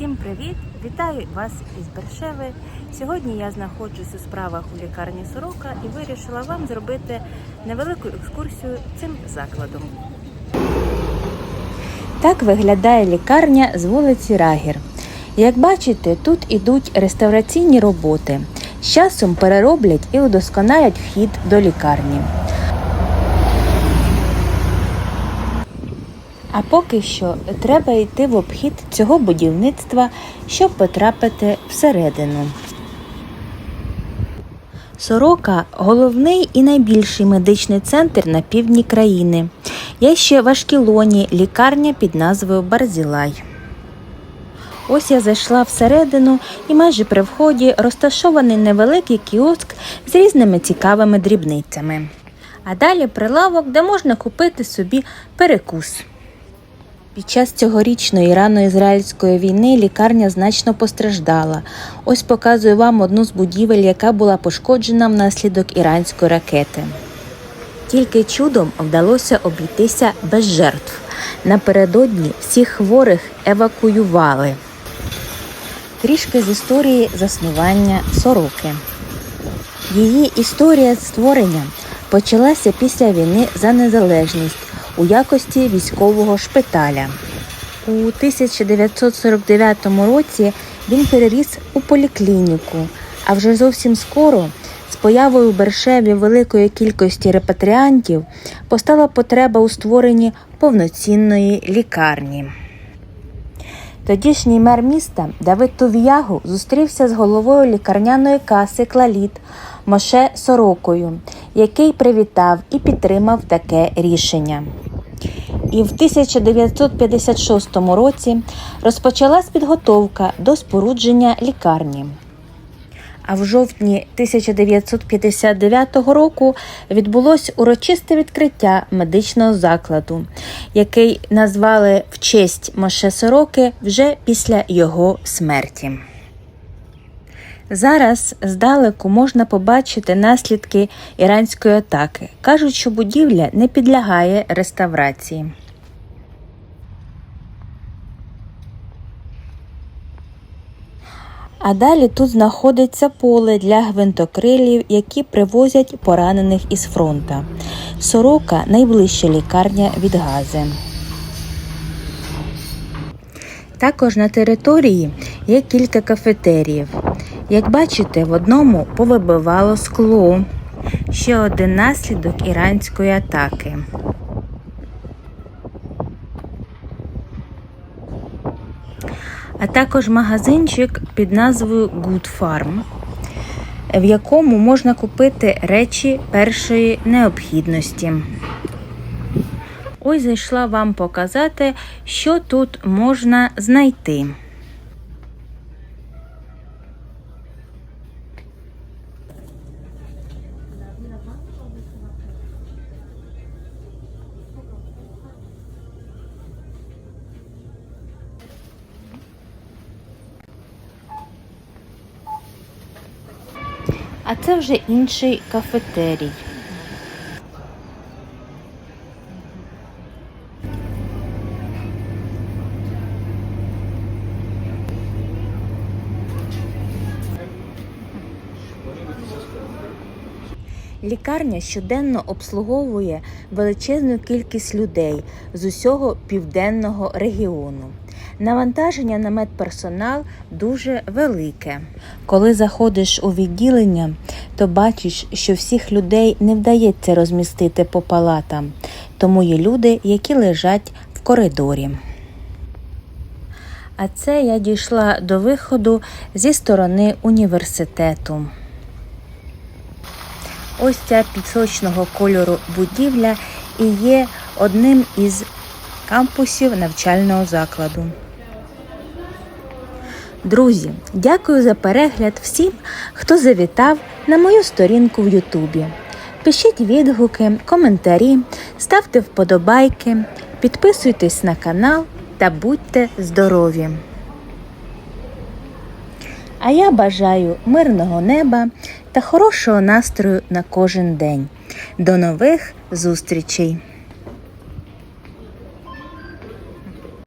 Всім привіт! Вітаю вас із Бершеви. Сьогодні я знаходжусь у справах у лікарні Сорока і вирішила вам зробити невелику екскурсію цим закладом. Так виглядає лікарня з вулиці Рагір. Як бачите, тут ідуть реставраційні роботи. З часом перероблять і удосконалять вхід до лікарні. А поки що треба йти в обхід цього будівництва, щоб потрапити всередину. Сорока головний і найбільший медичний центр на півдні країни. Є ще в Ашкелоні лікарня під назвою Барзілай. Ось я зайшла всередину і майже при вході розташований невеликий кіоск з різними цікавими дрібницями. А далі прилавок, де можна купити собі перекус. Під час цьогорічної ірано-ізраїльської війни лікарня значно постраждала. Ось показую вам одну з будівель, яка була пошкоджена внаслідок іранської ракети. Тільки чудом вдалося обійтися без жертв. Напередодні всіх хворих евакуювали. Трішки з історії заснування сороки. Її історія створення почалася після війни за незалежність у якості військового шпиталя. У 1949 році він переріс у поліклініку, а вже зовсім скоро, з появою в Бершеві великої кількості репатріантів, постала потреба у створенні повноцінної лікарні. Тодішній мер міста Давид Тув'ягу зустрівся з головою лікарняної каси Клаліт Моше Сорокою, який привітав і підтримав таке рішення. І в 1956 році розпочалась підготовка до спорудження лікарні. А в жовтні 1959 року відбулось урочисте відкриття медичного закладу, який назвали в честь Моше Сороки вже після його смерті. Зараз здалеку можна побачити наслідки іранської атаки. Кажуть, що будівля не підлягає реставрації. А далі тут знаходиться поле для гвинтокрилів, які привозять поранених із фронта. Сорока найближча лікарня від Гази. Також на території є кілька кафетеріїв. Як бачите, в одному повибивало скло. Ще один наслідок іранської атаки. А також магазинчик під назвою Good Farm, в якому можна купити речі першої необхідності. Ось зайшла вам показати, що тут можна знайти. А це вже інший кафетерій. Лікарня щоденно обслуговує величезну кількість людей з усього південного регіону. Навантаження на медперсонал дуже велике. Коли заходиш у відділення, то бачиш, що всіх людей не вдається розмістити по палатам, тому є люди, які лежать в коридорі. А це я дійшла до виходу зі сторони університету. Ось ця пісочного кольору будівля і є одним із кампусів навчального закладу. Друзі, дякую за перегляд всім, хто завітав на мою сторінку в Ютубі. Пишіть відгуки, коментарі, ставте вподобайки, підписуйтесь на канал та будьте здорові! А я бажаю мирного неба та хорошого настрою на кожен день. До нових зустрічей!